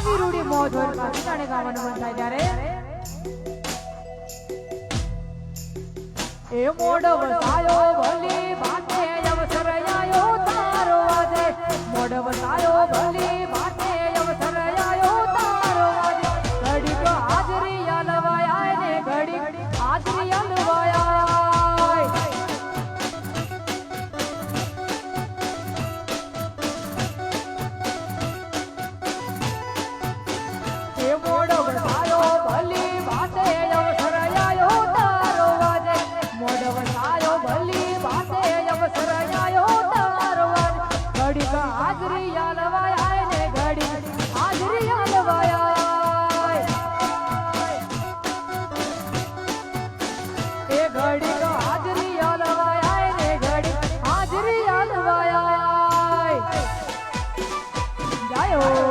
આવી રૂડી મોજ હોય બાકી તાણે ગાવાનું મન થાય ત્યારે. એ મોડો બતાયો ભલી ભાતે અવસર આયો તારો આજે. મોડો બતાયો ભલી ભાતે અવસર આયો તારો આજે. ઘડીક હાજરી અલવાય ને ઘડીક હાજરી અલવાય Ayo.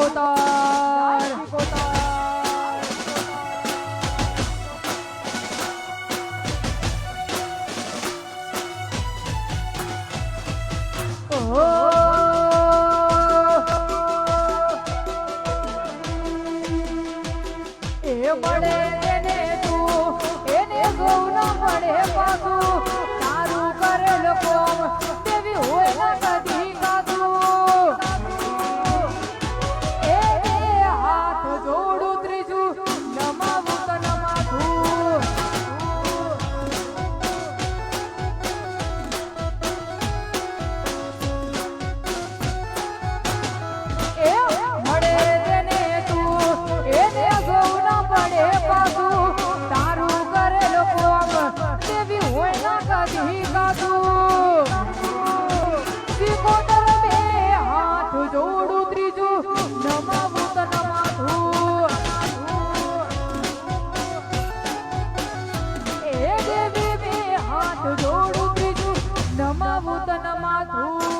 Bogotá. સમભૂતન માથું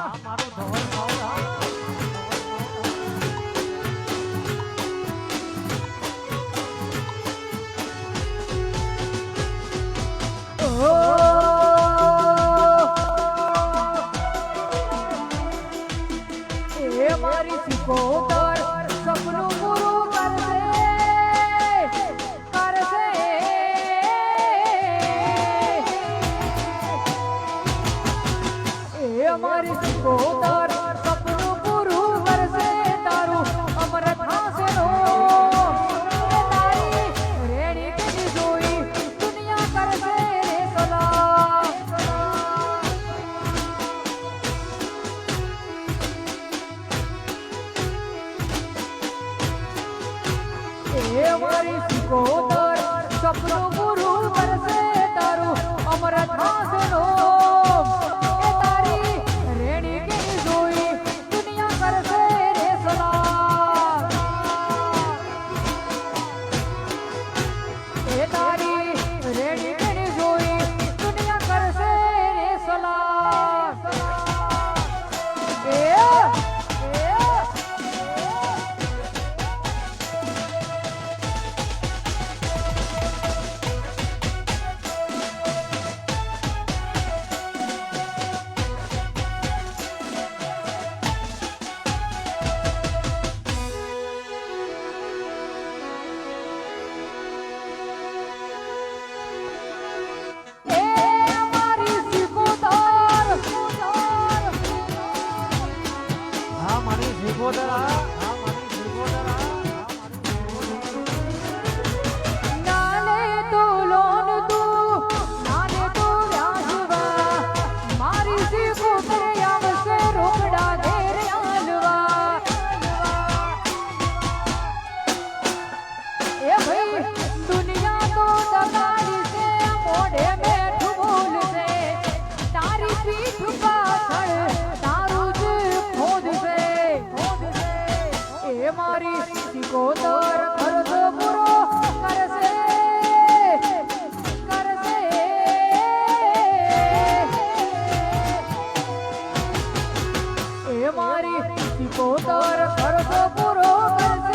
કરી શકો મારી. પોતર કરતો પૂરો કરશે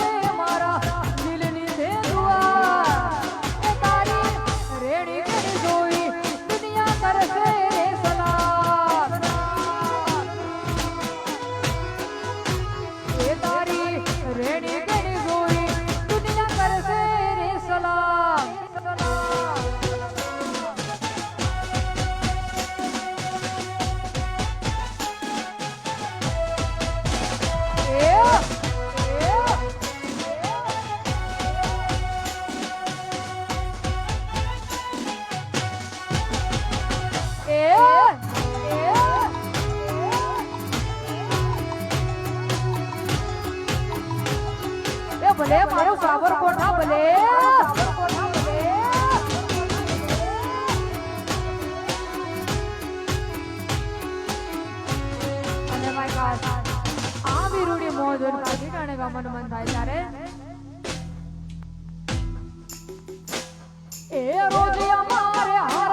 સાબરકોઠા ભલે. આ વિરુડી મોં જોઈને પાછી ટાણે ગમન મન થાય ત્યારે. એ રોજ અમારે હા